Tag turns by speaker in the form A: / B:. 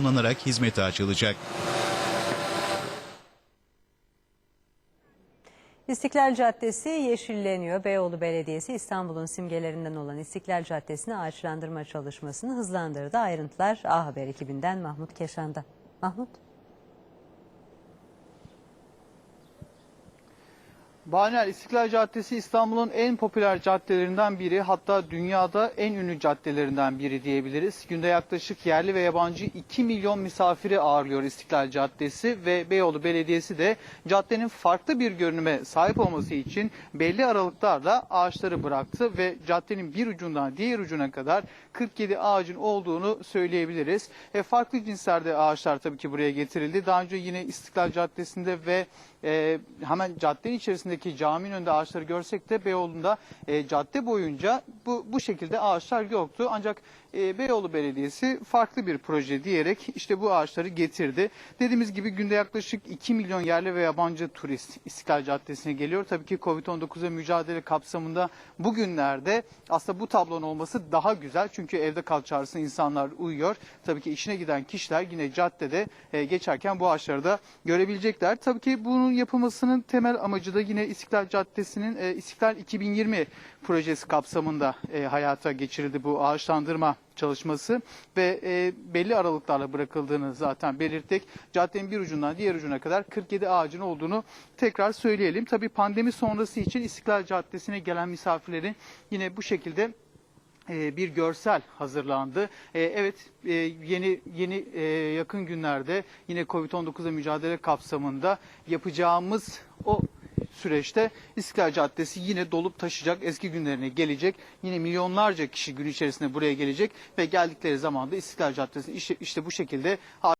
A: tamamlanarak hizmete açılacak.
B: İstiklal Caddesi yeşilleniyor. Beyoğlu Belediyesi İstanbul'un simgelerinden olan İstiklal Caddesi'ni ağaçlandırma çalışmasını hızlandırdı. Ayrıntılar A Haber ekibinden Mahmut Keşan'da. Mahmut.
C: Bahaner İstiklal Caddesi İstanbul'un en popüler caddelerinden biri hatta dünyada en ünlü caddelerinden biri diyebiliriz. Günde yaklaşık yerli ve yabancı 2 milyon misafiri ağırlıyor İstiklal Caddesi ve Beyoğlu Belediyesi de caddenin farklı bir görünüme sahip olması için belli aralıklarla ağaçları bıraktı ve caddenin bir ucundan diğer ucuna kadar 47 ağacın olduğunu söyleyebiliriz. E, farklı cinslerde ağaçlar tabii ki buraya getirildi. Daha önce yine İstiklal Caddesi'nde ve e, hemen caddenin içerisindeki caminin önünde ağaçları görsek de Beyoğlu'nda e, cadde boyunca bu, bu şekilde ağaçlar yoktu. Ancak e, Beyoğlu Belediyesi farklı bir proje diyerek işte bu ağaçları getirdi. Dediğimiz gibi günde yaklaşık 2 milyon yerli ve yabancı turist İstiklal Caddesi'ne geliyor. Tabii ki Covid-19'a mücadele kapsamında bugünlerde aslında bu tablonun olması daha güzel. Çünkü evde kal çağrısına insanlar uyuyor. Tabii ki işine giden kişiler yine caddede e, geçerken bu ağaçları da görebilecekler. Tabii ki bunun yapılmasının temel amacı da yine İstiklal Caddesi'nin e, İstiklal 2020 projesi kapsamında e, hayata geçirildi bu ağaçlandırma çalışması ve e, belli aralıklarla bırakıldığını zaten belirttik. Caddenin bir ucundan diğer ucuna kadar 47 ağacın olduğunu tekrar söyleyelim. Tabii pandemi sonrası için İstiklal Caddesi'ne gelen misafirlerin yine bu şekilde e, bir görsel hazırlandı. E, Evet e, yeni yeni yakın günlerde yine Covid-19'a mücadele kapsamında yapacağımız o süreçte İstiklal Caddesi yine dolup taşacak, eski günlerine gelecek. Yine milyonlarca kişi gün içerisinde buraya gelecek ve geldikleri zaman da İstiklal Caddesi işte, işte bu şekilde